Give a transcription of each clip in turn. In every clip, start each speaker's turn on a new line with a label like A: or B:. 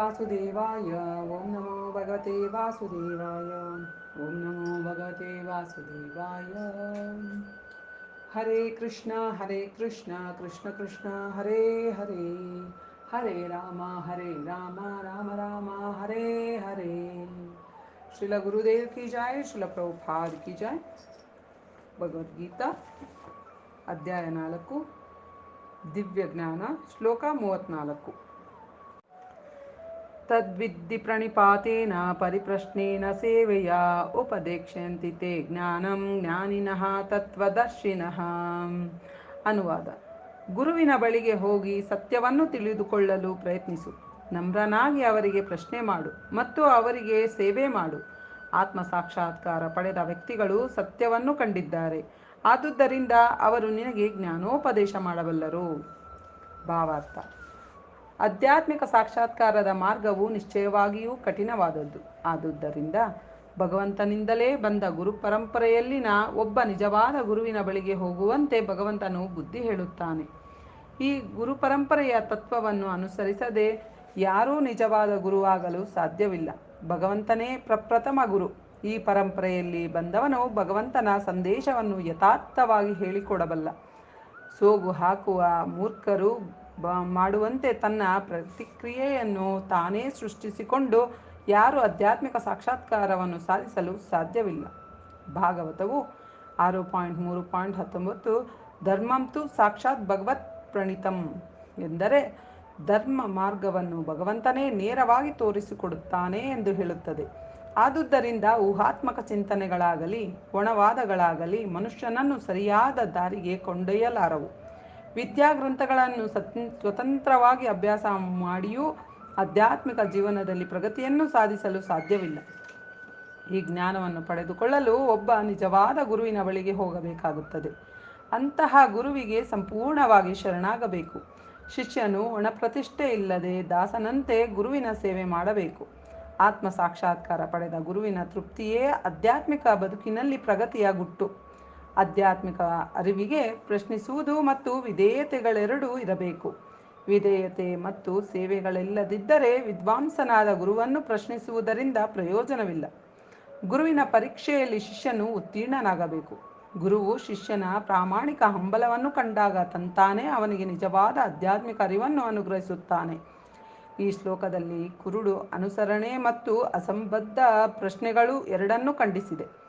A: ವಾಸುದೇವಾಯ ಓಂ ನಮೋ ಭಗವತೆ ವಾಸುದೇವಾಯ ಓಂ ನಮೋ ಭಗವತೆ ವಾಸುದೇವಾಯ ಹರೇ ಕೃಷ್ಣ ಹರೇ ಕೃಷ್ಣ ಕೃಷ್ಣ ಕೃಷ್ಣ ಹರೇ ಹರೇ ಹರೇ ರಾಮ ಹರೇ ರಾಮ ರಾಮ ರಾಮ ಹರೇ ಹರೇ ಶ್ರೀಲ ಗುರುದೇವ್ ಕಿ ಜಾಯ್ ಶ್ರೀಲ ಪ್ರಭುಪಾದ್ ಕಿ ಜಾಯ್ ಭಗವದ್ಗೀತಾ ಅಧ್ಯಾಯ ನಾಲ್ಕು ದಿವ್ಯ ಜ್ಞಾನ ಶ್ಲೋಕ ಮೂವತ್ನಾಲ್ಕು ತದ್ವಿದ್ಧಿ ಪ್ರಣಿಪಾತೇನ ಪರಿಪ್ರಶ್ನೇನ ಸೇವೆಯ ಉಪದೇಕ್ಷ್ಯಂತಿ ತೇ ಜ್ಞಾನಂ ಜ್ಞಾನಿನಃ ತತ್ವದರ್ಶಿನಃ ಅನುವಾದ ಗುರುವಿನ ಬಳಿಗೆ ಹೋಗಿ ಸತ್ಯವನ್ನು ತಿಳಿದುಕೊಳ್ಳಲು ಪ್ರಯತ್ನಿಸು. ನಮ್ರನಾಗಿ ಅವರಿಗೆ ಪ್ರಶ್ನೆ ಮಾಡು ಮತ್ತು ಅವರಿಗೆ ಸೇವೆ ಮಾಡು. ಆತ್ಮ ಸಾಕ್ಷಾತ್ಕಾರ ಪಡೆದ ವ್ಯಕ್ತಿಗಳು ಸತ್ಯವನ್ನು ಕಂಡಿದ್ದಾರೆ. ಆದುದರಿಂದ ಅವರು ನಿನಗೆ ಜ್ಞಾನೋಪದೇಶ ಮಾಡಬಲ್ಲರು. ಭಾವಾರ್ಥ. ಆಧ್ಯಾತ್ಮಿಕ ಸಾಕ್ಷಾತ್ಕಾರದ ಮಾರ್ಗವು ನಿಶ್ಚಯವಾಗಿಯೂ ಕಠಿಣವಾದದ್ದು. ಆದುದರಿಂದ ಭಗವಂತನಿಂದಲೇ ಬಂದ ಗುರು ಪರಂಪರೆಯಲ್ಲಿನ ಒಬ್ಬ ನಿಜವಾದ ಗುರುವಿನ ಬಳಿಗೆ ಹೋಗುವಂತೆ ಭಗವಂತನು ಬುದ್ಧಿ ಹೇಳುತ್ತಾನೆ. ಈ ಗುರು ಪರಂಪರೆಯ ತತ್ವವನ್ನು ಅನುಸರಿಸದೆ ಯಾರೂ ನಿಜವಾದ ಗುರುವಾಗಲು ಸಾಧ್ಯವಿಲ್ಲ. ಭಗವಂತನೇ ಪ್ರಪ್ರಥಮ ಗುರು. ಈ ಪರಂಪರೆಯಲ್ಲಿ ಬಂದವನು ಭಗವಂತನ ಸಂದೇಶವನ್ನು ಯಥಾರ್ಥವಾಗಿ ಹೇಳಿಕೊಡಬಲ್ಲ. ಸೋಗು ಹಾಕುವ ಮೂರ್ಖರು ಬ, ಮಾಡುವಂತೆ ತನ್ನ ಪ್ರತಿಕ್ರಿಯೆಯನ್ನು ತಾನೇ ಸೃಷ್ಟಿಸಿಕೊಂಡು ಯಾರು ಆಧ್ಯಾತ್ಮಿಕ ಸಾಕ್ಷಾತ್ಕಾರವನ್ನು ಸಾಧಿಸಲು ಸಾಧ್ಯವಿಲ್ಲ. ಭಾಗವತವು ಆರು ಪಾಯಿಂಟ್ ಮೂರು ಪಾಯಿಂಟ್ ಹತ್ತೊಂಬತ್ತು ಧರ್ಮಂತು ಸಾಕ್ಷಾತ್ ಭಗವತ್ ಪ್ರಣಿತಂ ಎಂದರೆ ಧರ್ಮ ಮಾರ್ಗವನ್ನು ಭಗವಂತನೇ ನೇರವಾಗಿ ತೋರಿಸಿಕೊಡುತ್ತಾನೆ ಎಂದು ಹೇಳುತ್ತದೆ. ಆದುದರಿಂದ ಊಹಾತ್ಮಕ ಚಿಂತನೆಗಳಾಗಲಿ, ಒಣವಾದಗಳಾಗಲಿ ಮನುಷ್ಯನನ್ನು ಸರಿಯಾದ ದಾರಿಗೆ ಕೊಂಡೊಯ್ಯಲಾರವು. ವಿದ್ಯಾಗ್ರಂಥಗಳನ್ನು ಸ್ವತಂತ್ರವಾಗಿ ಅಭ್ಯಾಸ ಮಾಡಿಯೂ ಆಧ್ಯಾತ್ಮಿಕ ಜೀವನದಲ್ಲಿ ಪ್ರಗತಿಯನ್ನು ಸಾಧಿಸಲು ಸಾಧ್ಯವಿಲ್ಲ. ಈ ಜ್ಞಾನವನ್ನು ಪಡೆದುಕೊಳ್ಳಲು ಒಬ್ಬ ನಿಜವಾದ ಗುರುವಿನ ಬಳಿಗೆ ಹೋಗಬೇಕಾಗುತ್ತದೆ. ಅಂತಹ ಗುರುವಿಗೆ ಸಂಪೂರ್ಣವಾಗಿ ಶರಣಾಗಬೇಕು. ಶಿಷ್ಯನು ಒಣಪ್ರತಿಷ್ಠೆ ಇಲ್ಲದೆ ದಾಸನಂತೆ ಗುರುವಿನ ಸೇವೆ ಮಾಡಬೇಕು. ಆತ್ಮ ಸಾಕ್ಷಾತ್ಕಾರ ಪಡೆದ ಗುರುವಿನ ತೃಪ್ತಿಯೇ ಆಧ್ಯಾತ್ಮಿಕ ಬದುಕಿನಲ್ಲಿ ಪ್ರಗತಿಯ ಗುಟ್ಟು. ಆಧ್ಯಾತ್ಮಿಕ ಅರಿವಿಗೆ ಪ್ರಶ್ನಿಸುವುದು ಮತ್ತು ವಿಧೇಯತೆಗಳೆರಡೂ ಇರಬೇಕು. ವಿಧೇಯತೆ ಮತ್ತು ಸೇವೆಗಳಿಲ್ಲದಿದ್ದರೆ ವಿದ್ವಾಂಸನಾದ ಗುರುವನ್ನು ಪ್ರಶ್ನಿಸುವುದರಿಂದ ಪ್ರಯೋಜನವಿಲ್ಲ. ಗುರುವಿನ ಪರೀಕ್ಷೆಯಲ್ಲಿ ಶಿಷ್ಯನು ಉತ್ತೀರ್ಣನಾಗಬೇಕು. ಗುರುವು ಶಿಷ್ಯನ ಪ್ರಾಮಾಣಿಕ ಹಂಬಲವನ್ನು ಕಂಡಾಗ ತಂತಾನೇ ಅವನಿಗೆ ನಿಜವಾದ ಆಧ್ಯಾತ್ಮಿಕ ಅರಿವನ್ನು ಅನುಗ್ರಹಿಸುತ್ತಾನೆ. ಈ ಶ್ಲೋಕದಲ್ಲಿ ಕುರುಡು ಅನುಸರಣೆ ಮತ್ತು ಅಸಂಬದ್ಧ ಪ್ರಶ್ನೆಗಳು ಎರಡನ್ನೂ ಖಂಡಿಸಿದೆ.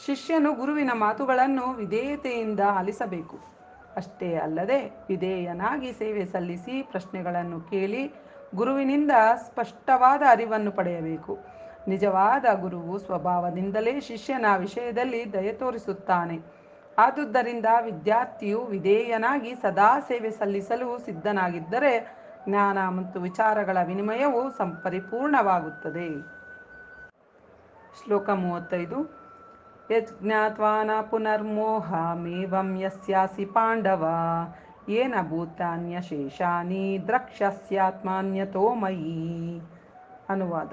A: ಶಿಷ್ಯನು ಗುರುವಿನ ಮಾತುಗಳನ್ನು ವಿಧೇಯತೆಯಿಂದ ಆಲಿಸಬೇಕು. ಅಷ್ಟೇ ಅಲ್ಲದೆ ವಿಧೇಯನಾಗಿ ಸೇವೆ ಸಲ್ಲಿಸಿ ಪ್ರಶ್ನೆಗಳನ್ನು ಕೇಳಿ ಗುರುವಿನಿಂದ ಸ್ಪಷ್ಟವಾದ ಅರಿವನ್ನು ಪಡೆಯಬೇಕು. ನಿಜವಾದ ಗುರುವು ಸ್ವಭಾವದಿಂದಲೇ ಶಿಷ್ಯನ ವಿಷಯದಲ್ಲಿ ದಯ ತೋರಿಸುತ್ತಾನೆ. ಆದುದರಿಂದ ವಿದ್ಯಾರ್ಥಿಯು ವಿಧೇಯನಾಗಿ ಸದಾ ಸೇವೆ ಸಲ್ಲಿಸಲು ಸಿದ್ಧನಾಗಿದ್ದರೆ ಜ್ಞಾನ ಮತ್ತು ವಿಚಾರಗಳ ವಿನಿಮಯವು ಸಂಪರಿಪೂರ್ಣವಾಗುತ್ತದೆ. ಶ್ಲೋಕ ಮೂವತ್ತೈದು. ಯಜ್ಞಾತ್ವಾ ನ ಪುನರ್ಮೋಹಮೇವಂ ಯಸ್ಯಾಸಿ ಪಾಂಡವ ಏನ ಭೂತಾನ್ಯಶೇಷಾನಿ ದ್ರಕ್ಷ್ಯಸ್ಯಾತ್ಮಾನ್ಯತೋ ಮಯಿ ಅನುವಾದ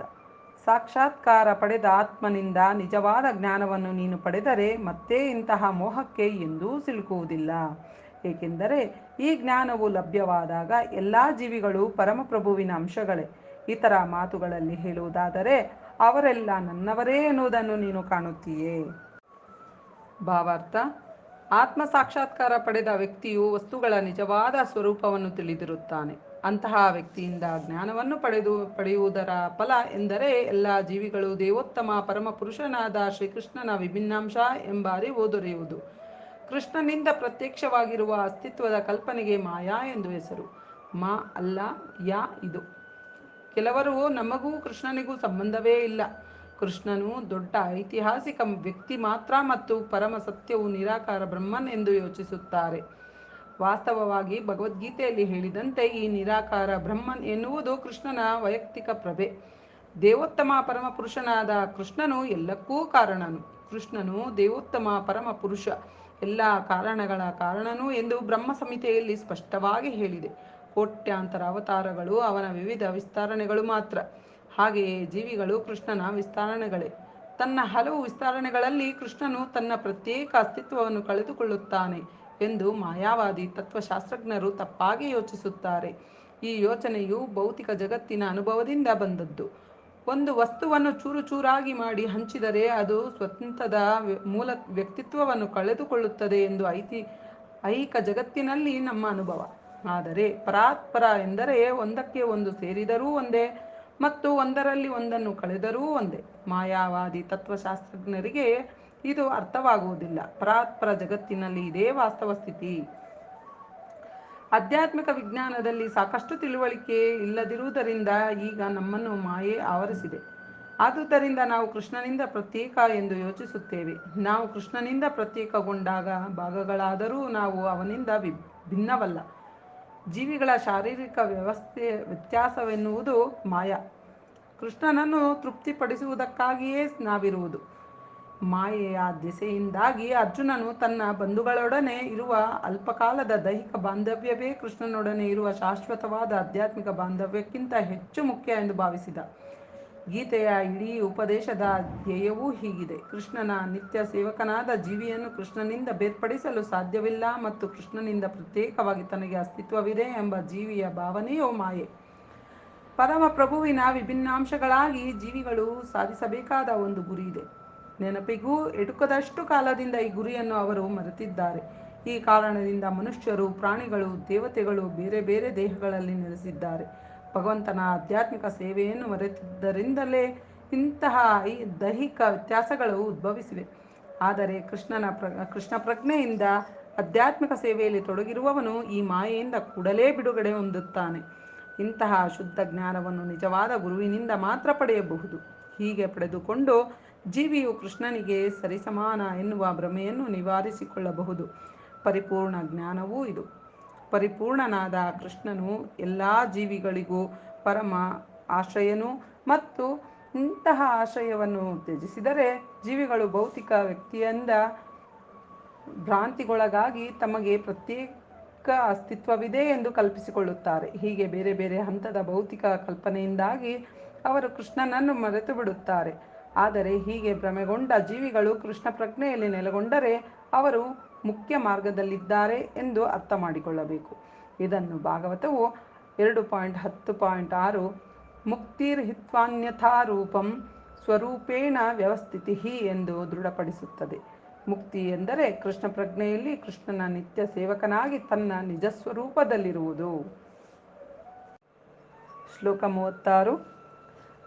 A: ಸಾಕ್ಷಾತ್ಕಾರ ಪಡೆದ ಆತ್ಮನಿಂದ ನಿಜವಾದ ಜ್ಞಾನವನ್ನು ನೀನು ಪಡೆದರೆ ಮತ್ತೆ ಇಂತಹ ಮೋಹಕ್ಕೆ ಎಂದೂ ಸಿಲುಕುವುದಿಲ್ಲ. ಏಕೆಂದರೆ ಈ ಜ್ಞಾನವು ಲಭ್ಯವಾದಾಗ ಎಲ್ಲ ಜೀವಿಗಳು ಪರಮಪ್ರಭುವಿನ ಅಂಶಗಳೇ. ಇತರ ಮಾತುಗಳಲ್ಲಿ ಹೇಳುವುದಾದರೆ ಅವರೆಲ್ಲ ನನ್ನವರೇ ಎನ್ನುವುದನ್ನು ನೀನು ಕಾಣುತ್ತೀಯೇ? ಭಾವಾರ್ಥ ಆತ್ಮ ಸಾಕ್ಷಾತ್ಕಾರ ಪಡೆದ ವ್ಯಕ್ತಿಯು ವಸ್ತುಗಳ ನಿಜವಾದ ಸ್ವರೂಪವನ್ನು ತಿಳಿದಿರುತ್ತಾನೆ. ಅಂತಹ ವ್ಯಕ್ತಿಯಿಂದ ಜ್ಞಾನವನ್ನು ಪಡೆದು, ಪಡೆಯುವುದರ ಫಲ ಎಂದರೆ ಎಲ್ಲ ಜೀವಿಗಳು ದೇವೋತ್ತಮ ಪರಮಪುರುಷನಾದ ಶ್ರೀಕೃಷ್ಣನ ವಿಭಿನ್ನಾಂಶ ಎಂಬ ಅರಿವು ದೊರೆಯುವುದು. ಕೃಷ್ಣನಿಂದ ಪ್ರತ್ಯಕ್ಷವಾಗಿರುವ ಅಸ್ತಿತ್ವದ ಕಲ್ಪನೆಗೆ ಮಾಯಾ ಎಂದು ಹೆಸರು. ಮಾ ಅಲ್ಲ, ಯಾ ಇದು. ಕೆಲವರು ನಮಗೂ ಕೃಷ್ಣನಿಗೂ ಸಂಬಂಧವೇ ಇಲ್ಲ. ಕೃಷ್ಣನು ದೊಡ್ಡ ಐತಿಹಾಸಿಕ ವ್ಯಕ್ತಿ ಮಾತ್ರ ಮತ್ತು ಪರಮ ಸತ್ಯವು ನಿರಾಕಾರ ಬ್ರಹ್ಮನ್ ಎಂದು ಯೋಚಿಸುತ್ತಾರೆ. ವಾಸ್ತವವಾಗಿ ಭಗವದ್ಗೀತೆಯಲ್ಲಿ ಹೇಳಿದಂತೆ ಈ ನಿರಾಕಾರ ಬ್ರಹ್ಮನ್ ಎನ್ನುವುದು ಕೃಷ್ಣನ ವೈಯಕ್ತಿಕ ಪ್ರಭೆ. ದೇವೋತ್ತಮ ಪರಮ ಪುರುಷನಾದ ಕೃಷ್ಣನು ಎಲ್ಲಕ್ಕೂ ಕಾರಣನು. ಕೃಷ್ಣನು ದೇವೋತ್ತಮ ಪರಮ ಪುರುಷ. ಎಲ್ಲ ಕಾರಣಗಳ ಕಾರಣನು ಎಂದು ಬ್ರಹ್ಮ ಸಂಹಿತೆಯಲ್ಲಿ ಸ್ಪಷ್ಟವಾಗಿ ಹೇಳಿದೆ. ಕೋಟ್ಯಾಂತರ ಅವತಾರಗಳು ಅವನ ವಿವಿಧ ವಿಸ್ತರಣೆಗಳು ಮಾತ್ರ. ಹಾಗೆಯೇ ಜೀವಿಗಳು ಕೃಷ್ಣನ ವಿಸ್ತರಣೆಗಳೇ. ತನ್ನ ಹಲವು ವಿಸ್ತರಣೆಗಳಲ್ಲಿ ಕೃಷ್ಣನು ತನ್ನ ಪ್ರತ್ಯೇಕ ಅಸ್ತಿತ್ವವನ್ನು ಕಳೆದುಕೊಳ್ಳುತ್ತಾನೆ ಎಂದು ಮಾಯಾವಾದಿ ತತ್ವಶಾಸ್ತ್ರಜ್ಞರು ತಪ್ಪಾಗಿ ಯೋಚಿಸುತ್ತಾರೆ. ಈ ಯೋಚನೆಯು ಭೌತಿಕ ಜಗತ್ತಿನ ಅನುಭವದಿಂದ ಬಂದದ್ದು. ಒಂದು ವಸ್ತುವನ್ನು ಚೂರು ಚೂರಾಗಿ ಮಾಡಿ ಹಂಚಿದರೆ ಅದು ಸ್ವತಂತ್ರದ ಮೂಲ ವ್ಯಕ್ತಿತ್ವವನ್ನು ಕಳೆದುಕೊಳ್ಳುತ್ತದೆ ಎಂದು ಐತಿ, ಐಹಿಕ ಜಗತ್ತಿನಲ್ಲಿ ನಮ್ಮ ಅನುಭವ. ಆದರೆ ಪರಾತ್ಪರ ಎಂದರೆ ಒಂದಕ್ಕೆ ಒಂದು ಸೇರಿದರೂ ಒಂದೇ ಮತ್ತು ಒಂದರಲ್ಲಿ ಒಂದನ್ನು ಕಳೆದರೂ ಒಂದೇ. ಮಾಯಾವಾದಿ ತತ್ವಶಾಸ್ತ್ರಜ್ಞರಿಗೆ ಇದು ಅರ್ಥವಾಗುವುದಿಲ್ಲ. ಪರಾತ್ಪರ ಜಗತ್ತಿನಲ್ಲಿ ಇದೇ ವಾಸ್ತವ ಸ್ಥಿತಿ. ಆಧ್ಯಾತ್ಮಿಕ ವಿಜ್ಞಾನದಲ್ಲಿ ಸಾಕಷ್ಟು ತಿಳುವಳಿಕೆ ಇಲ್ಲದಿರುವುದರಿಂದ ಈಗ ನಮ್ಮನ್ನು ಮಾಯೆ ಆವರಿಸಿದೆ. ಆದುದರಿಂದ ನಾವು ಕೃಷ್ಣನಿಂದ ಪ್ರತ್ಯೇಕ ಎಂದು ಯೋಚಿಸುತ್ತೇವೆ. ನಾವು ಕೃಷ್ಣನಿಂದ ಪ್ರತ್ಯೇಕಗೊಂಡಾಗ ಭಾಗಗಳಾದರೂ ನಾವು ಅವನಿಂದ ಭಿನ್ನವಲ್ಲ. ಜೀವಿಗಳ ಶಾರೀರಿಕ ವ್ಯವಸ್ಥೆ ವ್ಯತ್ಯಾಸವೆನ್ನುವುದು ಮಾಯ. ಕೃಷ್ಣನನ್ನು ತೃಪ್ತಿಪಡಿಸುವುದಕ್ಕಾಗಿಯೇ ನಾವಿರುವುದು. ಮಾಯೆಯ ದೆಸೆಯಿಂದಾಗಿ ಅರ್ಜುನನು ತನ್ನ ಬಂಧುಗಳೊಡನೆ ಇರುವ ಅಲ್ಪಕಾಲದ ದೈಹಿಕ ಬಾಂಧವ್ಯವೇ ಕೃಷ್ಣನೊಡನೆ ಇರುವ ಶಾಶ್ವತವಾದ ಆಧ್ಯಾತ್ಮಿಕ ಬಾಂಧವ್ಯಕ್ಕಿಂತ ಹೆಚ್ಚು ಮುಖ್ಯ ಎಂದು ಭಾವಿಸಿದ. ಗೀತೆಯ ಇಡೀ ಉಪದೇಶದ ಧ್ಯೇಯವೂ ಹೀಗಿದೆ. ಕೃಷ್ಣನ ನಿತ್ಯ ಸೇವಕನಾದ ಜೀವಿಯನ್ನು ಕೃಷ್ಣನಿಂದ ಬೇರ್ಪಡಿಸಲು ಸಾಧ್ಯವಿಲ್ಲ ಮತ್ತು ಕೃಷ್ಣನಿಂದ ಪ್ರತ್ಯೇಕವಾಗಿ ತನಗೆ ಅಸ್ತಿತ್ವವಿದೆ ಎಂಬ ಜೀವಿಯ ಭಾವನೆಯೋ ಮಾಯೆ. ಪರಮ ಪ್ರಭುವಿನ ವಿಭಿನ್ನಾಂಶಗಳಾಗಿ ಜೀವಿಗಳು ಸಾಧಿಸಬೇಕಾದ ಒಂದು ಗುರಿ ಇದೆ ನೆನಪಿಗೂ ಎಟುಕದಷ್ಟು ಕಾಲದಿಂದ ಈ ಗುರಿಯನ್ನು ಅವರು ಮರೆತಿದ್ದಾರೆ. ಈ ಕಾರಣದಿಂದ ಮನುಷ್ಯರು, ಪ್ರಾಣಿಗಳು, ದೇವತೆಗಳು ಬೇರೆ ಬೇರೆ ದೇಹಗಳಲ್ಲಿ ನೆಲೆಸಿದ್ದಾರೆ. ಭಗವಂತನ ಆಧ್ಯಾತ್ಮಿಕ ಸೇವೆಯನ್ನು ಮರೆತಿದ್ದರಿಂದಲೇ ಇಂತಹ ಈ ದೈಹಿಕ ವ್ಯತ್ಯಾಸಗಳು ಉದ್ಭವಿಸಿವೆ. ಆದರೆ ಕೃಷ್ಣನ ಪ್ರ, ಕೃಷ್ಣ ಪ್ರಜ್ಞೆಯಿಂದ ಆಧ್ಯಾತ್ಮಿಕ ಸೇವೆಯಲ್ಲಿ ತೊಡಗಿರುವವನು ಈ ಮಾಯೆಯಿಂದ ಕೂಡಲೇ ಬಿಡುಗಡೆ ಹೊಂದುತ್ತಾನೆ. ಇಂತಹ ಶುದ್ಧ ಜ್ಞಾನವನ್ನು ನಿಜವಾದ ಗುರುವಿನಿಂದ ಮಾತ್ರ ಪಡೆಯಬಹುದು. ಹೀಗೆ ಪಡೆದುಕೊಂಡು ಜೀವಿಯು ಕೃಷ್ಣನಿಗೆ ಸರಿಸಮಾನ ಎನ್ನುವ ಭ್ರಮೆಯನ್ನು ನಿವಾರಿಸಿಕೊಳ್ಳಬಹುದು. ಪರಿಪೂರ್ಣ ಜ್ಞಾನವೂ ಇದು. ಪರಿಪೂರ್ಣನಾದ ಕೃಷ್ಣನು ಎಲ್ಲ ಜೀವಿಗಳಿಗೂ ಪರಮ ಆಶ್ರಯನು ಮತ್ತು ಇಂತಹ ಆಶ್ರಯವನ್ನು ತ್ಯಜಿಸಿದರೆ ಜೀವಿಗಳು ಭೌತಿಕ ವ್ಯಕ್ತಿಯಿಂದ ಭ್ರಾಂತಿಗೊಳಗಾಗಿ ತಮಗೆ ಪ್ರತ್ಯೇಕ ಅಸ್ತಿತ್ವವಿದೆ ಎಂದು ಕಲ್ಪಿಸಿಕೊಳ್ಳುತ್ತಾರೆ. ಹೀಗೆ ಬೇರೆ ಬೇರೆ ಹಂತದ ಭೌತಿಕ ಕಲ್ಪನೆಯಿಂದಾಗಿ ಅವರು ಕೃಷ್ಣನನ್ನು ಮರೆತು ಬಿಡುತ್ತಾರೆ. ಆದರೆ ಹೀಗೆ ಭ್ರಮೆಗೊಂಡ ಜೀವಿಗಳು ಕೃಷ್ಣ ಪ್ರಜ್ಞೆಯಲ್ಲಿ ನೆಲೆಗೊಂಡರೆ ಅವರು ಮುಖ್ಯ ಮಾರ್ಗದಲ್ಲಿದ್ದಾರೆ ಎಂದು ಅರ್ಥ ಮಾಡಿಕೊಳ್ಳಬೇಕು. ಇದನ್ನು ಭಾಗವತವು ಎರಡು ಪಾಯಿಂಟ್ ಹತ್ತು ಪಾಯಿಂಟ್ ಆರು ಮುಕ್ತಿರ್ಹಿತ್ವಾನ್ಯಥಾರೂಪಂ ಸ್ವರೂಪೇಣ ವ್ಯವಸ್ಥಿತಿ ಎಂದು ದೃಢಪಡಿಸುತ್ತದೆ. ಮುಕ್ತಿ ಎಂದರೆ ಕೃಷ್ಣ ಪ್ರಜ್ಞೆಯಲ್ಲಿ ಕೃಷ್ಣನ ನಿತ್ಯ ಸೇವಕನಾಗಿ ತನ್ನ ನಿಜ ಸ್ವರೂಪದಲ್ಲಿರುವುದು. ಶ್ಲೋಕ ಮೂವತ್ತಾರು,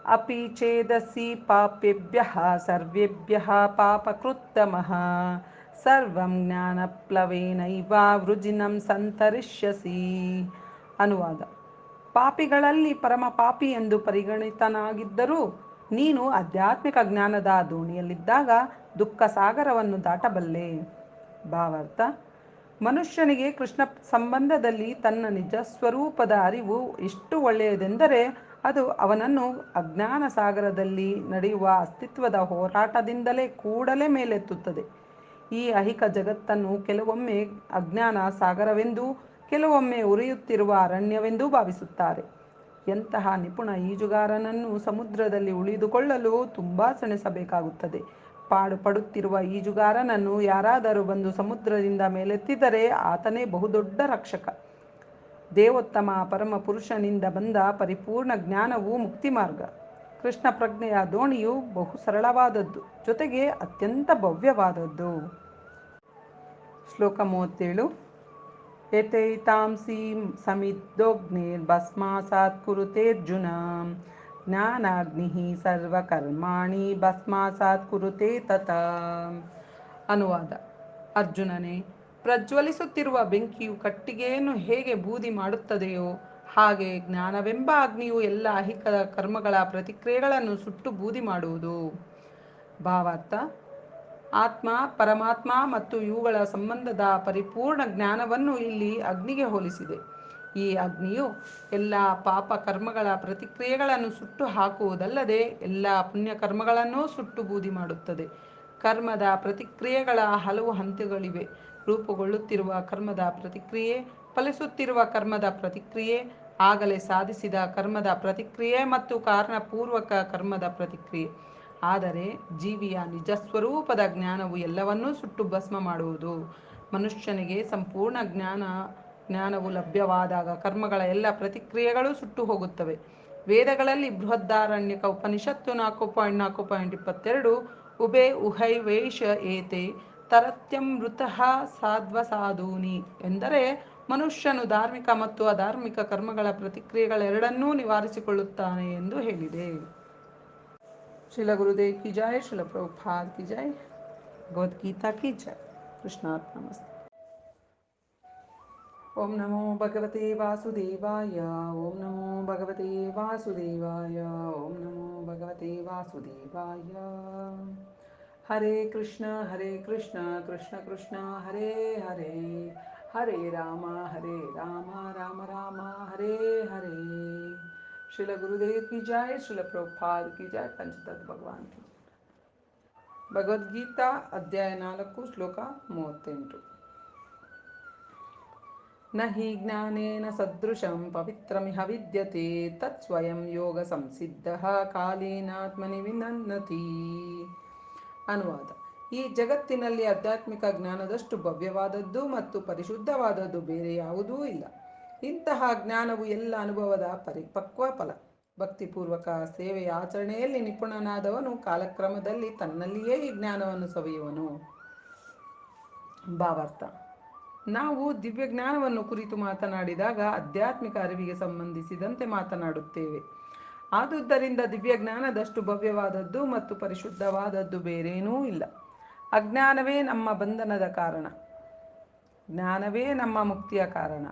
A: ಅಪಿ ಚೇದಸಿ ಪಾಪೇಭ್ಯ ಸರ್ವೇಭ್ಯ ಪಾಪಕೃತ್ತಮಃ. ಸರ್ವಂ ಜ್ಞಾನಪ್ಲವೇನೈವಾವೃಜಿನಂ ಸಂತರಿಷ್ಯಸಿ ಅನುವಾದ ಪಾಪಿಗಳಲ್ಲಿ ಪರಮ ಪಾಪಿ ಎಂದು ಪರಿಗಣಿತನಾಗಿದ್ದರೂ ನೀನು ಆಧ್ಯಾತ್ಮಿಕ ಜ್ಞಾನದ ದೋಣಿಯಲ್ಲಿದ್ದಾಗ ದುಃಖ ಸಾಗರವನ್ನು ದಾಟಬಲ್ಲೆ। ಭಾವಾರ್ಥ। ಮನುಷ್ಯನಿಗೆ ಕೃಷ್ಣ ಸಂಬಂಧದಲ್ಲಿ ತನ್ನ ನಿಜ ಸ್ವರೂಪದ ಅರಿವು ಎಷ್ಟು ಒಳ್ಳೆಯದೆಂದರೆ ಅದು ಅವನನ್ನು ಅಜ್ಞಾನ ಸಾಗರದಲ್ಲಿ ನಡೆಯುವ ಅಸ್ತಿತ್ವದ ಹೋರಾಟದಿಂದಲೇ ಕೂಡಲೇ ಮೇಲೆತ್ತುತ್ತದೆ। ಈ ಅಹಿಕ ಜಗತ್ತನ್ನು ಕೆಲವೊಮ್ಮೆ ಅಜ್ಞಾನ ಸಾಗರವೆಂದೂ, ಕೆಲವೊಮ್ಮೆ ಉರಿಯುತ್ತಿರುವ ಅರಣ್ಯವೆಂದೂ ಭಾವಿಸುತ್ತಾರೆ. ಎಂತಹ ನಿಪುಣ ಈಜುಗಾರನನ್ನು ಸಮುದ್ರದಲ್ಲಿ ಉಳಿದುಕೊಳ್ಳಲು ತುಂಬ ಸೆಣಸಬೇಕಾಗುತ್ತದೆ. ಪಾಡು ಪಡುತ್ತಿರುವ ಈಜುಗಾರನನ್ನು ಯಾರಾದರೂ ಬಂದು ಸಮುದ್ರದಿಂದ ಮೇಲೆತ್ತಿದರೆ ಆತನೇ ಬಹುದೊಡ್ಡ ರಕ್ಷಕ. ದೇವೋತ್ತಮ ಪರಮ ಪುರುಷನಿಂದ ಬಂದ ಪರಿಪೂರ್ಣ ಜ್ಞಾನವು ಮುಕ್ತಿ ಮಾರ್ಗ ಕೃಷ್ಣ ಪ್ರಜ್ಞೆಯ ದೋಣಿಯು ಬಹು ಸರಳವಾದದ್ದು, ಜೊತೆಗೆ ಅತ್ಯಂತ ಭವ್ಯವಾದದ್ದು. ಶ್ಲೋಕ ಮೂವತ್ತೇಳು. ಎತೈತಾಂಸಿ ಸಮಿದ್ದೋಗ್ನೇರ್ ಭಸ್ಮಾಸಾತ್ ಕುರುತೇರ್ಜುನ. ಜ್ಞಾನಾಗ್ನಿ ಸರ್ವಕರ್ಮಾಣಿ ಭಸ್ಮಾಸಾತ್ ಕುರುತೆ ತತ. ಅನುವಾದ. ಅರ್ಜುನನೇ, ಪ್ರಜ್ವಲಿಸುತ್ತಿರುವ ಬೆಂಕಿಯು ಕಟ್ಟಿಗೆಯನ್ನು ಹೇಗೆ ಬೂದಿ ಮಾಡುತ್ತದೆಯೋ ಹಾಗೆ ಜ್ಞಾನವೆಂಬ ಅಗ್ನಿಯು ಎಲ್ಲ ಅಹಿಕ ಕರ್ಮಗಳ ಪ್ರತಿಕ್ರಿಯೆಗಳನ್ನು ಸುಟ್ಟು ಬೂದಿ ಮಾಡುವುದು. ಭಾವಾರ್ಥ. ಆತ್ಮ, ಪರಮಾತ್ಮ ಮತ್ತು ಇವುಗಳ ಸಂಬಂಧದ ಪರಿಪೂರ್ಣ ಜ್ಞಾನವನ್ನು ಇಲ್ಲಿ ಅಗ್ನಿಗೆ ಹೋಲಿಸಿದೆ. ಈ ಅಗ್ನಿಯು ಎಲ್ಲ ಪಾಪ ಕರ್ಮಗಳ ಪ್ರತಿಕ್ರಿಯೆಗಳನ್ನು ಸುಟ್ಟು ಹಾಕುವುದಲ್ಲದೆ ಎಲ್ಲ ಪುಣ್ಯ ಕರ್ಮಗಳನ್ನೂ ಸುಟ್ಟು ಬೂದಿ ಮಾಡುತ್ತದೆ. ಕರ್ಮದ ಪ್ರತಿಕ್ರಿಯೆಗಳ ಹಲವು ಹಂತಗಳಿವೆ. ರೂಪುಗೊಳ್ಳುತ್ತಿರುವ ಕರ್ಮದ ಪ್ರತಿಕ್ರಿಯೆ, ಫಲಿಸುತ್ತಿರುವ ಕರ್ಮದ ಪ್ರತಿಕ್ರಿಯೆ ಆಗಲೇ ಸಾಧಿಸಿದ ಕರ್ಮದ ಪ್ರತಿಕ್ರಿಯೆ ಮತ್ತು ಕಾರಣಪೂರ್ವಕ ಕರ್ಮದ ಪ್ರತಿಕ್ರಿಯೆ. ಆದರೆ ಜೀವಿಯ ನಿಜ ಸ್ವರೂಪದ ಜ್ಞಾನವು ಎಲ್ಲವನ್ನೂ ಸುಟ್ಟು ಭಸ್ಮ ಮಾಡುವುದು. ಮನುಷ್ಯನಿಗೆ ಸಂಪೂರ್ಣ ಜ್ಞಾನ, ಜ್ಞಾನವು ಲಭ್ಯವಾದಾಗ ಕರ್ಮಗಳ ಎಲ್ಲ ಪ್ರತಿಕ್ರಿಯೆಗಳು ಸುಟ್ಟು ಹೋಗುತ್ತವೆ. ವೇದಗಳಲ್ಲಿ ಬೃಹದ್ದಾರಣ್ಯಕ ಉಪನಿಷತ್ತು ನಾಲ್ಕು ಪಾಯಿಂಟ್ ನಾಲ್ಕು ಪಾಯಿಂಟ್ ಇಪ್ಪತ್ತೆರಡು, ಉಭೆ ಉಹೈ ವೇಷ ಏತೆ ತರತ್ಯಮೃತಃ ಸಾಧ್ವಸಾಧೂನಿ ಎಂದರೆ ಮನುಷ್ಯನು ಧಾರ್ಮಿಕ ಮತ್ತು ಅಧಾರ್ಮಿಕ ಕರ್ಮಗಳ ಪ್ರತಿಕ್ರಿಯೆಗಳೆರಡನ್ನೂ ನಿವಾರಿಸಿಕೊಳ್ಳುತ್ತಾನೆ ಎಂದು ಹೇಳಿದೆ. ಶಿಲ ಗುರುದೇವ್ ಕಿ ಜಯ ಶಿಲ ಪ್ರಭುಪಾದ್ ಕಿ ಜಯ ಭಗವದ್ಗೀತಾ ಕಿ ಜಯ ಕೃಷ್ಣಾರ್ಪಣಮಸ್ತು ಓಂ ನಮೋ ಭಗವತೆ ವಾಸುದೇವಾಯ, ಓಂ ನಮೋ ಭಗವತೆ ವಾಸುದೇವಾಯ, ಓಂ ನಮೋ ಭಗವತೆ ವಾಸುದೇವಾಯ. ಹರೇ ಕೃಷ್ಣ ಹರೇ ಕೃಷ್ಣ ಕೃಷ್ಣ ಕೃಷ್ಣ, ಹರೇ ಹರೇ. ಹರೇ ರಾಮ ಹರೇ ರಾಮ ರಾಮ ರಾಮ ಹರೇ ಹರೇ ಶಿಲ ಗುರುದೇವ್ ಕಿ ಜಯ ಶಿಲ ಪ್ರಭುಪಾದ್ ಕಿ ಜಯ ಪಂಚತತ್ವ ಭಗವಾನ್ ಕಿ ಭಗವದ್ಗೀತಾ ಅಧ್ಯಾಯ ನಾಲ್ಕು ಶ್ಲೋಕ ಮೂವತ್ತೆಂಟು ನ ಹಿ ಜ್ಞಾನೇನ ಸದೃಶಂ ಪವಿತ್ರಮಿಹ ವಿದ್ಯತೆ ತತ್ ಸ್ವಯಂ ಯೋಗ ಸಂಸಿದ್ಧ ಕಾಲೇನಾತ್ಮನಿ ವಿನನ್ನತಿ ಅನುವಾದ ಈ ಜಗತ್ತಿನಲ್ಲಿ ಆಧ್ಯಾತ್ಮಿಕ ಜ್ಞಾನದಷ್ಟು ಭವ್ಯವಾದದ್ದು ಮತ್ತು ಪರಿಶುದ್ಧವಾದದ್ದು ಬೇರೆ ಯಾವುದೂ ಇಲ್ಲ. ಇಂತಹ ಜ್ಞಾನವು ಎಲ್ಲ ಅನುಭವದ ಪರಿಪಕ್ವ ಫಲ. ಭಕ್ತಿಪೂರ್ವಕ ಸೇವೆಯ ಆಚರಣೆಯಲ್ಲಿ ನಿಪುಣನಾದವನು ಕಾಲಕ್ರಮದಲ್ಲಿ ತನ್ನಲ್ಲಿಯೇ ಈ ಜ್ಞಾನವನ್ನು ಸವಿಯುವನು. ಭಾವಾರ್ಥ. ನಾವು ದಿವ್ಯ ಜ್ಞಾನವನ್ನು ಕುರಿತು ಮಾತನಾಡಿದಾಗ ಆಧ್ಯಾತ್ಮಿಕ ಅರಿವಿಗೆ ಸಂಬಂಧಿಸಿದಂತೆ ಮಾತನಾಡುತ್ತೇವೆ. ಆದುದರಿಂದ ದಿವ್ಯ ಜ್ಞಾನದಷ್ಟು ಭವ್ಯವಾದದ್ದು ಮತ್ತು ಪರಿಶುದ್ಧವಾದದ್ದು ಬೇರೇನೂ ಇಲ್ಲ. ಅಜ್ಞಾನವೇ ನಮ್ಮ ಬಂಧನದ ಕಾರಣ. ಜ್ಞಾನವೇ ನಮ್ಮ ಮುಕ್ತಿಯ ಕಾರಣ.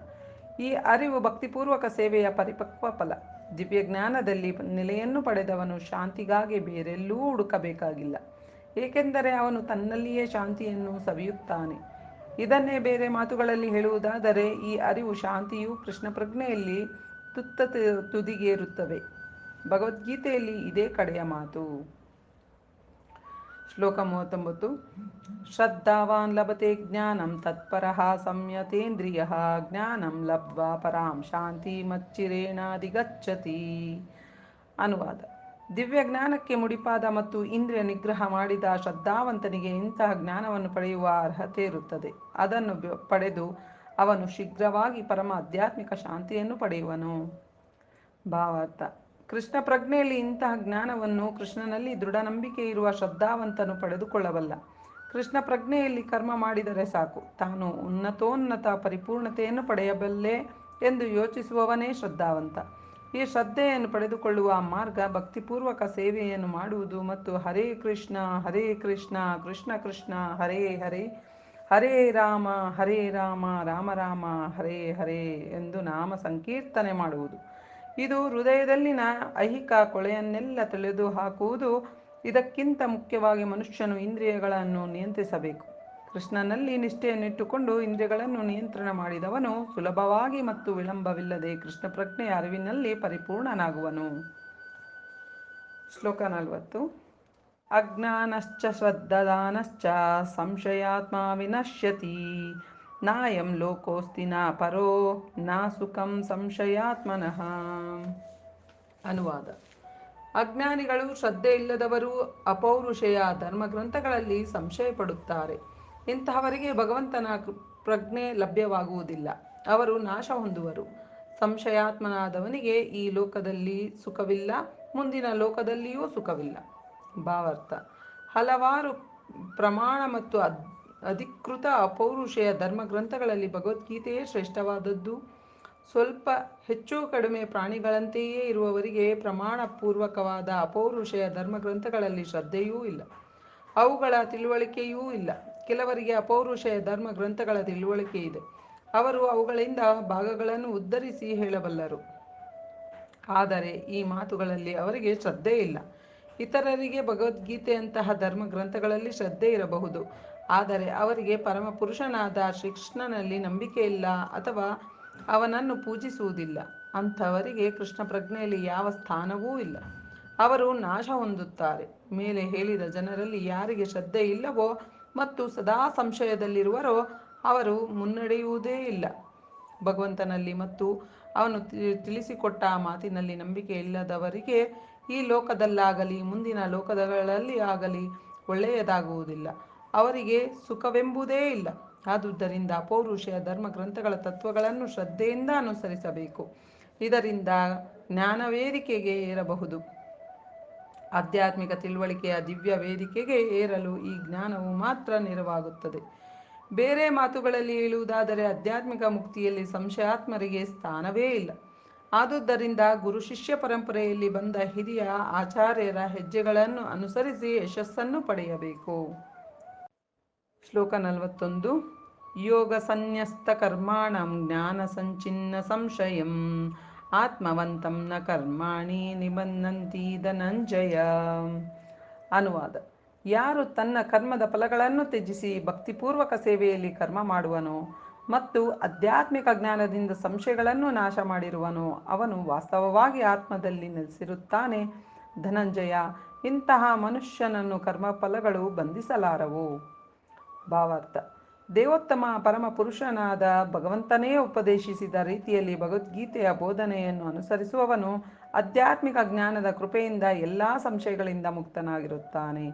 A: ಈ ಅರಿವು ಭಕ್ತಿಪೂರ್ವಕ ಸೇವೆಯ ಪರಿಪಕ್ವ ಫಲ. ದಿವ್ಯ ಜ್ಞಾನದಲ್ಲಿ ನೆಲೆಯನ್ನು ಪಡೆದವನು ಶಾಂತಿಗಾಗಿ ಬೇರೆಲ್ಲೂ ಹುಡುಕಬೇಕಾಗಿಲ್ಲ. ಏಕೆಂದರೆ ಅವನು ತನ್ನಲ್ಲಿಯೇ ಶಾಂತಿಯನ್ನು ಸವಿಯುತ್ತಾನೆ. ಇದನ್ನೇ ಬೇರೆ ಮಾತುಗಳಲ್ಲಿ ಹೇಳುವುದಾದರೆ, ಈ ಅರಿವು ಶಾಂತಿಯು ಕೃಷ್ಣ ಪ್ರಜ್ಞೆಯಲ್ಲಿ ತುತ್ತ ತುದಿಗೇರುತ್ತವೆ. ಭಗವದ್ಗೀತೆಯಲ್ಲಿ ಇದೇ ಕಡೆಯ ಮಾತು. ಶ್ಲೋಕ ಮೂವತ್ತೊಂಬತ್ತು. ಶ್ರದ್ಧಾವಾನ್ ಲಭತೆ ಜ್ಞಾನಂ ತತ್ಪರಃ ಸಂಯತೇಂದ್ರಿಯ ಜ್ಞಾನಂ ಲಬ್ಧ್ವಾ ಪರಾಂ ಶಾಂತಿ ಮಚ್ಚಿರೇಣಾದಿಗಚ್ಚತಿ. ಅನುವಾದ. ದಿವ್ಯ ಜ್ಞಾನಕ್ಕೆ ಮುಡಿಪಾದ ಮತ್ತು ಇಂದ್ರಿಯ ನಿಗ್ರಹ ಮಾಡಿದ ಶ್ರದ್ಧಾವಂತನಿಗೆ ಇಂತಹ ಜ್ಞಾನವನ್ನು ಪಡೆಯುವ ಅರ್ಹತೆ ಇರುತ್ತದೆ. ಅದನ್ನು ಪಡೆದು ಅವನು ಶೀಘ್ರವಾಗಿ ಪರಮ ಆಧ್ಯಾತ್ಮಿಕ ಶಾಂತಿಯನ್ನು ಪಡೆಯುವನು. ಭಾವಾರ್ಥ. ಕೃಷ್ಣ ಪ್ರಜ್ಞೆಯಲ್ಲಿ ಇಂತಹ ಜ್ಞಾನವನ್ನು ಕೃಷ್ಣನಲ್ಲಿ ದೃಢ ನಂಬಿಕೆ ಇರುವ ಶ್ರದ್ಧಾವಂತನು ಪಡೆದುಕೊಳ್ಳಬಲ್ಲ. ಕೃಷ್ಣ ಪ್ರಜ್ಞೆಯಲ್ಲಿ ಕರ್ಮ ಮಾಡಿದರೆ ಸಾಕು. ತಾನು ಉನ್ನತೋನ್ನತ ಪರಿಪೂರ್ಣತೆಯನ್ನು ಪಡೆಯಬಲ್ಲೆ ಎಂದು ಯೋಚಿಸುವವನೇ ಶ್ರದ್ಧಾವಂತ. ಈ ಶ್ರದ್ಧೆಯನ್ನು ಪಡೆದುಕೊಳ್ಳುವ ಮಾರ್ಗ ಭಕ್ತಿಪೂರ್ವಕ ಸೇವೆಯನ್ನು ಮಾಡುವುದು ಮತ್ತು ಹರೇ ಕೃಷ್ಣ ಹರೇ ಕೃಷ್ಣ ಕೃಷ್ಣ ಕೃಷ್ಣ, ಹರೇ ಹರೇ ಹರೇ ರಾಮ ಹರೇ ರಾಮ ರಾಮ ರಾಮ, ಹರೇ ಹರೇ ಎಂದು ನಾಮ ಸಂಕೀರ್ತನೆ ಮಾಡುವುದು. ಇದು ಹೃದಯದಲ್ಲಿನ ಐಹಿಕ ಕೊಳೆಯನ್ನೆಲ್ಲ ತೊಳೆದು ಹಾಕುವುದು ಇದಕ್ಕಿಂತ ಮುಖ್ಯವಾಗಿ ಮನುಷ್ಯನು ಇಂದ್ರಿಯಗಳನ್ನು ನಿಯಂತ್ರಿಸಬೇಕು. ಕೃಷ್ಣನಲ್ಲಿ ನಿಷ್ಠೆಯನ್ನಿಟ್ಟುಕೊಂಡು ಇಂದ್ರಿಯಗಳನ್ನು ನಿಯಂತ್ರಣ ಮಾಡಿದವನು ಸುಲಭವಾಗಿ ಮತ್ತು ವಿಳಂಬವಿಲ್ಲದೆ ಕೃಷ್ಣ ಪ್ರಜ್ಞೆಯ ಅರಿವಿನಲ್ಲಿ ಪರಿಪೂರ್ಣನಾಗುವನು. ಶ್ಲೋಕ ನಲವತ್ತು. ಅಜ್ಞಾನಶ್ಚ ಶ್ರದ್ಧದಾನಶ್ಚ ಸಂಶಯಾತ್ಮ ವಿನಶ್ಯತಿ. ನಾಯಂ ಲೋಕೋಸ್ತಿ ನ ಪರೋ ನಾ ಸುಖಂ ಸಂಶಯಾತ್ಮನಃ ಅನುವಾದ ಅಜ್ಞಾನಿಗಳು ಶ್ರದ್ಧೆ ಇಲ್ಲದವರು ಅಪೌರುಷೆಯ ಧರ್ಮಗ್ರಂಥಗಳಲ್ಲಿ ಸಂಶಯ ಪಡುತ್ತಾರೆ. ಇಂತಹವರಿಗೆ ಭಗವಂತನ ಪ್ರಜ್ಞೆ ಲಭ್ಯವಾಗುವುದಿಲ್ಲ. ಅವರು ನಾಶ ಹೊಂದುವರು. ಸಂಶಯಾತ್ಮನಾದವನಿಗೆ ಈ ಲೋಕದಲ್ಲಿ ಸುಖವಿಲ್ಲ, ಮುಂದಿನ ಲೋಕದಲ್ಲಿಯೂ ಸುಖವಿಲ್ಲ. ಭಾವಾರ್ಥ. ಹಲವಾರು ಪ್ರಮಾಣ ಮತ್ತು ಅದ್ ಅಧಿಕೃತ ಅಪೌರುಷೆಯ ಧರ್ಮಗ್ರಂಥಗಳಲ್ಲಿ ಭಗವದ್ಗೀತೆಯೇ ಶ್ರೇಷ್ಠವಾದದ್ದು. ಸ್ವಲ್ಪ ಹೆಚ್ಚು ಕಡಿಮೆ ಪ್ರಾಣಿಗಳಂತೆಯೇ ಇರುವವರಿಗೆ ಪ್ರಮಾಣಪೂರ್ವಕವಾದ ಅಪೌರುಷೆಯ ಧರ್ಮಗ್ರಂಥಗಳಲ್ಲಿ ಶ್ರದ್ಧೆಯೂ ಇಲ್ಲ. ಅವುಗಳ ತಿಳುವಳಿಕೆಯೂ ಇಲ್ಲ. ಕೆಲವರಿಗೆ ಅಪೌರುಷೆಯ ಧರ್ಮ ಗ್ರಂಥಗಳ ತಿಳುವಳಿಕೆ ಇದೆ. ಅವರು ಅವುಗಳಿಂದ ಭಾಗಗಳನ್ನು ಉದ್ಧರಿಸಿ ಹೇಳಬಲ್ಲರು. ಆದರೆ ಈ ಮಾತುಗಳಲ್ಲಿ ಅವರಿಗೆ ಶ್ರದ್ಧೆ ಇಲ್ಲ. ಇತರರಿಗೆ ಭಗವದ್ಗೀತೆಯಂತಹ ಧರ್ಮ ಗ್ರಂಥಗಳಲ್ಲಿ ಶ್ರದ್ಧೆ ಇರಬಹುದು. ಆದರೆ ಅವರಿಗೆ ಪರಮ ಪುರುಷನಾದ ಶ್ರೀಕೃಷ್ಣನಲ್ಲಿ ನಂಬಿಕೆ ಇಲ್ಲ ಅಥವಾ ಅವನನ್ನು ಪೂಜಿಸುವುದಿಲ್ಲ. ಅಂಥವರಿಗೆ ಕೃಷ್ಣ ಪ್ರಜ್ಞೆಯಲ್ಲಿ ಯಾವ ಸ್ಥಾನವೂ ಇಲ್ಲ. ಅವರು ನಾಶ ಹೊಂದುತ್ತಾರೆ. ಮೇಲೆ ಹೇಳಿದ ಜನರಲ್ಲಿ ಯಾರಿಗೆ ಶ್ರದ್ಧೆ ಇಲ್ಲವೋ ಮತ್ತು ಸದಾ ಸಂಶಯದಲ್ಲಿರುವರೋ ಅವರು ಮುನ್ನಡೆಯುವುದೇ ಇಲ್ಲ. ಭಗವಂತನಲ್ಲಿ ಮತ್ತು ಅವನು ತಿಳಿಸಿಕೊಟ್ಟ ಮಾತಿನಲ್ಲಿ ನಂಬಿಕೆ ಇಲ್ಲದವರಿಗೆ ಈ ಲೋಕದಲ್ಲಾಗಲಿ, ಮುಂದಿನ ಲೋಕಗಳಲ್ಲಿ ಆಗಲಿ ಒಳ್ಳೆಯದಾಗುವುದಿಲ್ಲ. ಅವರಿಗೆ ಸುಖವೆಂಬುದೇ ಇಲ್ಲ. ಆದುದರಿಂದ ಪೌರುಷಯ ಧರ್ಮ ಗ್ರಂಥಗಳ ತತ್ವಗಳನ್ನು ಶ್ರದ್ಧೆಯಿಂದ ಅನುಸರಿಸಬೇಕು. ಇದರಿಂದ ಜ್ಞಾನವೇದಿಕೆಗೆ ಏರಬಹುದು. ಆಧ್ಯಾತ್ಮಿಕ ತಿಳುವಳಿಕೆಯ ದಿವ್ಯ ವೇದಿಕೆಗೆ ಏರಲು ಈ ಜ್ಞಾನವು ಮಾತ್ರ ನೆರವಾಗುತ್ತದೆ. ಬೇರೆ ಮಾತುಗಳಲ್ಲಿ ಹೇಳುವುದಾದರೆ, ಆಧ್ಯಾತ್ಮಿಕ ಮುಕ್ತಿಯಲ್ಲಿ ಸಂಶಯಾತ್ಮರಿಗೆ ಸ್ಥಾನವೇ ಇಲ್ಲ. ಆದುದರಿಂದ ಗುರು ಶಿಷ್ಯ ಪರಂಪರೆಯಲ್ಲಿ ಬಂದ ಹಿರಿಯ ಆಚಾರ್ಯರ ಹೆಜ್ಜೆಗಳನ್ನು ಅನುಸರಿಸಿ ಯಶಸ್ಸನ್ನು ಪಡೆಯಬೇಕು. ಶ್ಲೋಕ ನಲವತ್ತೊಂದು. ಯೋಗ ಸನ್ಯಸ್ತ ಕರ್ಮಾಣಂ ಜ್ಞಾನ ಸಂಚಿನ್ನ ಸಂಶಯಂ. ಆತ್ಮವಂತಂ ನ ಕರ್ಮಾಣಿ ನಿಬಂಧಂತಿ ಧನಂಜಯ. ಅನುವಾದ. ಯಾರು ತನ್ನ ಕರ್ಮದ ಫಲಗಳನ್ನು ತ್ಯಜಿಸಿ ಭಕ್ತಿಪೂರ್ವಕ ಸೇವೆಯಲ್ಲಿ ಕರ್ಮ ಮಾಡುವನೋ ಮತ್ತು ಆಧ್ಯಾತ್ಮಿಕ ಜ್ಞಾನದಿಂದ ಸಂಶಯಗಳನ್ನು ನಾಶ ಮಾಡಿರುವನು. ಅವನು ವಾಸ್ತವವಾಗಿ ಆತ್ಮದಲ್ಲಿ ನೆಲೆಸಿರುತ್ತಾನೆ. ಧನಂಜಯ, ಇಂತಹ ಮನುಷ್ಯನನ್ನು ಕರ್ಮಫಲಗಳು ಬಂಧಿಸಲಾರವು. ಭಾವಾರ್ಥ, ದೇವೋತ್ತಮ ಪರಮ ಪುರುಷನಾದ ಭಗವಂತನೇ ಉಪದೇಶಿಸಿದ ರೀತಿಯಲ್ಲಿ ಭಗವದ್ಗೀತೆಯ ಬೋಧನೆಯನ್ನು ಅನುಸರಿಸುವವನು ಆಧ್ಯಾತ್ಮಿಕ ಜ್ಞಾನದ ಕೃಪೆಯಿಂದ ಎಲ್ಲ ಸಂಶಯಗಳಿಂದ ಮುಕ್ತನಾಗಿರುತ್ತಾನೆ.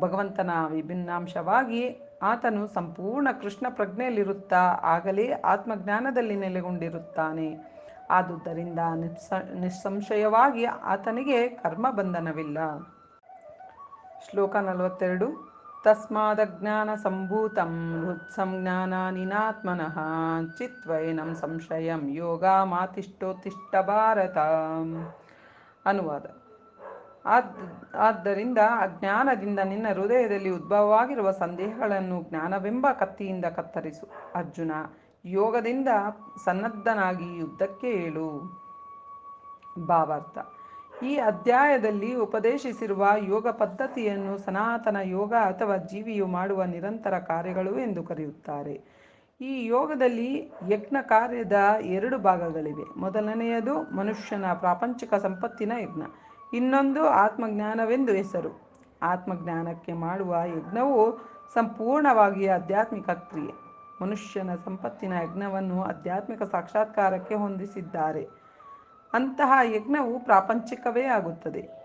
A: ಭಗವಂತನ ವಿಭಿನ್ನಾಂಶವಾಗಿ ಆತನು ಸಂಪೂರ್ಣ ಕೃಷ್ಣ ಪ್ರಜ್ಞೆಯಲ್ಲಿರುತ್ತಾ ಆಗಲೇ ಆತ್ಮಜ್ಞಾನದಲ್ಲಿ ನೆಲೆಗೊಂಡಿರುತ್ತಾನೆ. ಆದುದರಿಂದ ನಿಸ್ಸ, ನಿಸ್ಸಂಶಯವಾಗಿ ಆತನಿಗೆ ಕರ್ಮಬಂಧನವಿಲ್ಲ ಶ್ಲೋಕ ನಲವತ್ತೆರಡು. ತಸ್ಮಾದಜ್ಞಾನ ಸಂಭೂತಂ ಹೃತ್ಸಂಜ್ಞಾನಾನಿನಾತ್ಮನಃ ಚಿತ್ವೈನಂ ಸಂಶಯಂ ಯೋಗ ಮಾತಿಷ್ಠೋತಿಷ್ಠ ಭಾರತ ಅನುವಾದ. ಆದ್ದರಿಂದ ಅಜ್ಞಾನದಿಂದ ನಿನ್ನ ಹೃದಯದಲ್ಲಿ ಉದ್ಭವವಾಗಿರುವ ಸಂದೇಹಗಳನ್ನು ಜ್ಞಾನವೆಂಬ ಕತ್ತಿಯಿಂದ ಕತ್ತರಿಸು. ಅರ್ಜುನ, ಯೋಗದಿಂದ ಸನ್ನದ್ಧನಾಗಿ ಯುದ್ಧಕ್ಕೆ ಏಳು. ಭಾವಾರ್ಥ, ಈ ಅಧ್ಯಾಯದಲ್ಲಿ ಉಪದೇಶಿಸಿರುವ ಯೋಗ ಪದ್ಧತಿಯನ್ನು ಸನಾತನ ಯೋಗ ಅಥವಾ ಜೀವಿಯು ಮಾಡುವ ನಿರಂತರ ಕಾರ್ಯಗಳು ಎಂದು ಕರೆಯುತ್ತಾರೆ. ಈ ಯೋಗದಲ್ಲಿ ಯಜ್ಞ ಕಾರ್ಯದ ಎರಡು ಭಾಗಗಳಿವೆ. ಮೊದಲನೆಯದು ಮನುಷ್ಯನ ಪ್ರಾಪಂಚಿಕ ಸಂಪತ್ತಿನ ಯಜ್ಞ. ಇನ್ನೊಂದು ಆತ್ಮಜ್ಞಾನವೆಂದು ಹೆಸರು. ಆತ್ಮಜ್ಞಾನಕ್ಕೆ ಮಾಡುವ ಯಜ್ಞವು ಸಂಪೂರ್ಣವಾಗಿ ಆಧ್ಯಾತ್ಮಿಕ ಕ್ರಿಯೆ. ಮನುಷ್ಯನ ಸಂಪತ್ತಿನ ಯಜ್ಞವನ್ನು ಆಧ್ಯಾತ್ಮಿಕ ಸಾಕ್ಷಾತ್ಕಾರಕ್ಕೆ ಹೊಂದಿಸಿದ್ದಾರೆ. ಅಂತಹ ಯಜ್ಞವು ಪ್ರಾಪಂಚಿಕವೇ ಆಗುತ್ತದೆ.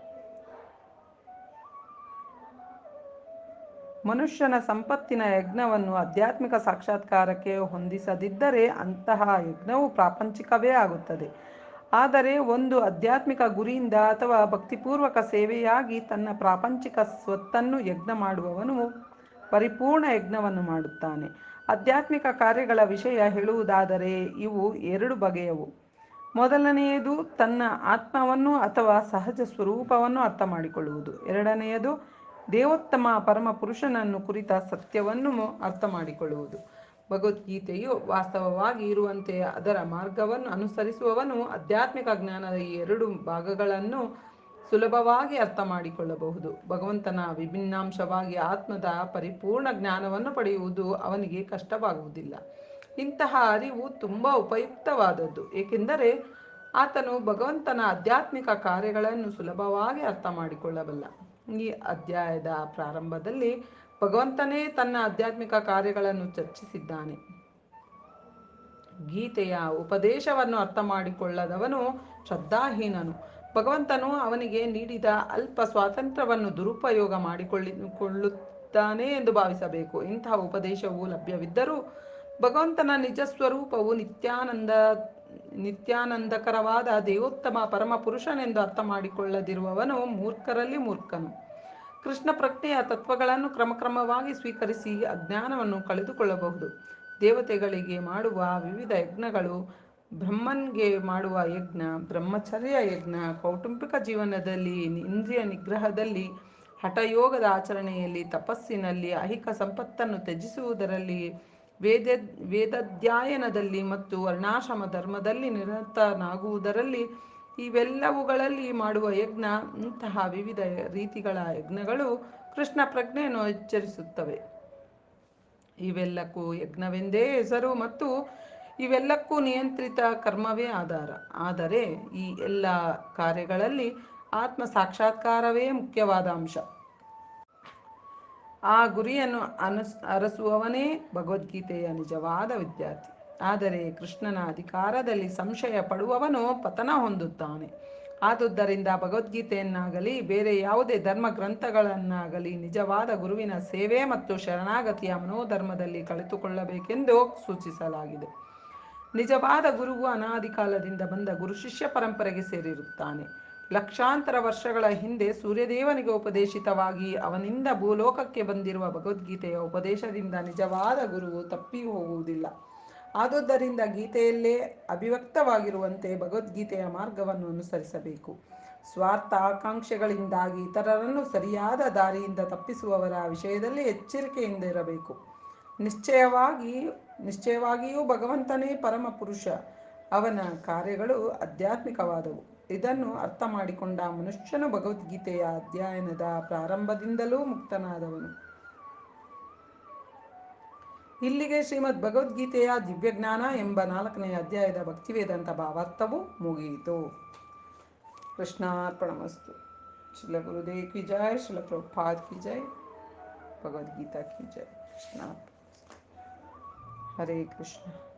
A: ಮನುಷ್ಯನ ಸಂಪತ್ತಿನ ಯಜ್ಞವನ್ನು ಆಧ್ಯಾತ್ಮಿಕ ಸಾಕ್ಷಾತ್ಕಾರಕ್ಕೆ ಹೊಂದಿಸದಿದ್ದರೆ ಅಂತಹ ಯಜ್ಞವು ಪ್ರಾಪಂಚಿಕವೇ ಆಗುತ್ತದೆ. ಆದರೆ ಒಂದು ಆಧ್ಯಾತ್ಮಿಕ ಗುರಿಯಿಂದ ಅಥವಾ ಭಕ್ತಿಪೂರ್ವಕ ಸೇವೆಯಾಗಿ ತನ್ನ ಪ್ರಾಪಂಚಿಕ ಸ್ವತ್ತನ್ನು ಯಜ್ಞ ಮಾಡುವವನು ಪರಿಪೂರ್ಣ ಯಜ್ಞವನ್ನು ಮಾಡುತ್ತಾನೆ. ಆಧ್ಯಾತ್ಮಿಕ ಕಾರ್ಯಗಳ ವಿಷಯ ಹೇಳುವುದಾದರೆ ಇವು ಎರಡು ಬಗೆಯವು. ಮೊದಲನೆಯದು ತನ್ನ ಆತ್ಮವನ್ನು ಅಥವಾ ಸಹಜ ಸ್ವರೂಪವನ್ನು ಅರ್ಥ ಮಾಡಿಕೊಳ್ಳುವುದು. ಎರಡನೆಯದು ದೇವೋತ್ತಮ ಪರಮ ಪುರುಷನನ್ನು ಕುರಿತ ಸತ್ಯವನ್ನು ಅರ್ಥ ಮಾಡಿಕೊಳ್ಳುವುದು. ಭಗವದ್ಗೀತೆಯು ವಾಸ್ತವವಾಗಿ ಇರುವಂತೆ ಅದರ ಮಾರ್ಗವನ್ನು ಅನುಸರಿಸುವವನು ಆಧ್ಯಾತ್ಮಿಕ ಜ್ಞಾನದ ಈ ಎರಡು ಭಾಗಗಳನ್ನು ಸುಲಭವಾಗಿ ಅರ್ಥ ಮಾಡಿಕೊಳ್ಳಬಹುದು. ಭಗವಂತನ ವಿಭಿನ್ನಾಂಶವಾಗಿ ಆತ್ಮದ ಪರಿಪೂರ್ಣ ಜ್ಞಾನವನ್ನು ಪಡೆಯುವುದು ಅವನಿಗೆ ಕಷ್ಟವಾಗುವುದಿಲ್ಲ. ಇಂತಹ ಅರಿವು ತುಂಬ ಉಪಯುಕ್ತವಾದದ್ದು, ಏಕೆಂದರೆ ಆತನು ಭಗವಂತನ ಆಧ್ಯಾತ್ಮಿಕ ಕಾರ್ಯಗಳನ್ನು ಸುಲಭವಾಗಿ ಅರ್ಥ ಮಾಡಿಕೊಳ್ಳಬಲ್ಲ. ಈ ಅಧ್ಯಾಯದ ಪ್ರಾರಂಭದಲ್ಲಿ ಭಗವಂತನೇ ತನ್ನ ಆಧ್ಯಾತ್ಮಿಕ ಕಾರ್ಯಗಳನ್ನು ಚರ್ಚಿಸಿದ್ದಾನೆ. ಗೀತೆಯ ಉಪದೇಶವನ್ನು ಅರ್ಥ ಮಾಡಿಕೊಳ್ಳದವನು ಶ್ರದ್ಧಾಹೀನನು. ಭಗವಂತನು ಅವನಿಗೆ ನೀಡಿದ ಅಲ್ಪ ಸ್ವಾತಂತ್ರ್ಯವನ್ನು ದುರುಪಯೋಗ ಮಾಡಿಕೊಳ್ಳಿಕೊಳ್ಳುತ್ತಾನೆ ಎಂದು ಭಾವಿಸಬೇಕು. ಇಂತಹ ಉಪದೇಶವು ಲಭ್ಯವಿದ್ದರೂ ಭಗವಂತನ ನಿಜ ಸ್ವರೂಪವು ನಿತ್ಯಾನಂದ, ನಿತ್ಯಾನಂದಕರವಾದ ದೇವೋತ್ತಮ ಪರಮ ಪುರುಷನೆಂದು ಅರ್ಥ ಮಾಡಿಕೊಳ್ಳದಿರುವವನು ಮೂರ್ಖರಲ್ಲಿ ಮೂರ್ಖನು. ಕೃಷ್ಣ ಪ್ರಜ್ಞೆಯ ತತ್ವಗಳನ್ನು ಕ್ರಮಕ್ರಮವಾಗಿ ಸ್ವೀಕರಿಸಿ ಅಜ್ಞಾನವನ್ನು ಕಳೆದುಕೊಳ್ಳಬಹುದು. ದೇವತೆಗಳಿಗೆ ಮಾಡುವ ವಿವಿಧ ಯಜ್ಞಗಳು, ಬ್ರಹ್ಮನ್ಗೆ ಮಾಡುವ ಯಜ್ಞ, ಬ್ರಹ್ಮಚರ್ಯ ಯಜ್ಞ, ಕೌಟುಂಬಿಕ ಜೀವನದಲ್ಲಿ ಇಂದ್ರಿಯ ನಿಗ್ರಹದಲ್ಲಿ, ಹಠಯೋಗದ ಆಚರಣೆಯಲ್ಲಿ, ತಪಸ್ಸಿನಲ್ಲಿ, ಐಹಿಕ ಸಂಪತ್ತನ್ನು ತ್ಯಜಿಸುವುದರಲ್ಲಿ, ವೇದ, ವೇದಾಧ್ಯಯನದಲ್ಲಿ ಮತ್ತು ವರ್ಣಾಶ್ರಮ ಧರ್ಮದಲ್ಲಿ ನಿರತನಾಗುವುದರಲ್ಲಿ ಇವೆಲ್ಲವುಗಳಲ್ಲಿ ಮಾಡುವ ಯಜ್ಞ, ಇಂತಹ ವಿವಿಧ ರೀತಿಗಳ ಯಜ್ಞಗಳು ಕೃಷ್ಣ ಪ್ರಜ್ಞೆಯನ್ನು ಎಚ್ಚರಿಸುತ್ತವೆ ಇವೆಲ್ಲಕ್ಕೂ ಯಜ್ಞವೆಂದೇ ಹೆಸರು ಮತ್ತು ಇವೆಲ್ಲಕ್ಕೂ ನಿಯಂತ್ರಿತ ಕರ್ಮವೇ ಆಧಾರ. ಆದರೆ ಈ ಎಲ್ಲ ಕಾರ್ಯಗಳಲ್ಲಿ ಆತ್ಮ ಸಾಕ್ಷಾತ್ಕಾರವೇ ಮುಖ್ಯವಾದ ಅಂಶ. ಆ ಗುರಿಯನ್ನು ಅನಸ್, ಅರಸುವವನೇ ಭಗವದ್ಗೀತೆಯ ನಿಜವಾದ ವಿದ್ಯಾರ್ಥಿ. ಆದರೆ ಕೃಷ್ಣನ ಅಧಿಕಾರದಲ್ಲಿ ಸಂಶಯ ಪಡುವವನು ಪತನ ಹೊಂದುತ್ತಾನೆ. ಆದುದರಿಂದ ಭಗವದ್ಗೀತೆಯನ್ನಾಗಲಿ, ಬೇರೆ ಯಾವುದೇ ಧರ್ಮ ಗ್ರಂಥಗಳನ್ನಾಗಲಿ ನಿಜವಾದ ಗುರುವಿನ ಸೇವೆ ಮತ್ತು ಶರಣಾಗತಿಯ ಮನೋಧರ್ಮದಲ್ಲಿ ಕಳೆದುಕೊಳ್ಳಬೇಕೆಂದು ಸೂಚಿಸಲಾಗಿದೆ. ನಿಜವಾದ ಗುರುವು ಅನಾದಿ ಕಾಲದಿಂದ ಬಂದ ಗುರು ಶಿಷ್ಯ ಪರಂಪರೆಗೆ ಸೇರಿರುತ್ತಾನೆ. ಲಕ್ಷಾಂತರ ವರ್ಷಗಳ ಹಿಂದೆ ಸೂರ್ಯದೇವನಿಗೆ ಉಪದೇಶಿತವಾಗಿ ಅವನಿಂದ ಭೂಲೋಕಕ್ಕೆ ಬಂದಿರುವ ಭಗವದ್ಗೀತೆಯ ಉಪದೇಶದಿಂದ ನಿಜವಾದ ಗುರುವು ತಪ್ಪಿ ಹೋಗುವುದಿಲ್ಲ. ಆದುದರಿಂದ ಗೀತೆಯಲ್ಲೇ ಅಭಿವ್ಯಕ್ತವಾಗಿರುವಂತೆ ಭಗವದ್ಗೀತೆಯ ಮಾರ್ಗವನ್ನು ಅನುಸರಿಸಬೇಕು. ಸ್ವಾರ್ಥ ಆಕಾಂಕ್ಷೆಗಳಿಂದಾಗಿ ಇತರರನ್ನು ಸರಿಯಾದ ದಾರಿಯಿಂದ ತಪ್ಪಿಸುವವರ ವಿಷಯದಲ್ಲಿ ಎಚ್ಚರಿಕೆಯಿಂದ ಇರಬೇಕು. ನಿಶ್ಚಯವಾಗಿ, ನಿಶ್ಚಯವಾಗಿಯೂ ಭಗವಂತನೇ ಪರಮ ಪುರುಷ. ಅವನ ಕಾರ್ಯಗಳು ಆಧ್ಯಾತ್ಮಿಕವಾದವು. ಇದನ್ನು ಅರ್ಥ ಮಾಡಿಕೊಂಡ ಮನುಷ್ಯನು ಭಗವದ್ಗೀತೆಯ ಅಧ್ಯಯನದ ಪ್ರಾರಂಭದಿಂದಲೂ ಮುಕ್ತನಾದವನು. ಇಲ್ಲಿಗೆ ಶ್ರೀಮದ್ ಭಗವದ್ಗೀತೆಯ ದಿವ್ಯಜ್ಞಾನ ಎಂಬ ನಾಲ್ಕನೆಯ ಅಧ್ಯಾಯದ ಭಕ್ತಿವೇದಾಂತ ಭಾವಾರ್ಥವು ಮುಗಿಯಿತು. ಕೃಷ್ಣಾರ್ಪಣಮಸ್ತು. ಶ್ರೀಲ ಗುರುದೇವ್ ಕಿ ಜಯ ಶ್ರೀಲ ಪ್ರಭುಪಾದ್ ಕಿ ಜಯ ಭಗವದ್ಗೀತಾ ಕಿ ಜಯ ಕೃಷ್ಣ ಹರೇ ಕೃಷ್ಣ.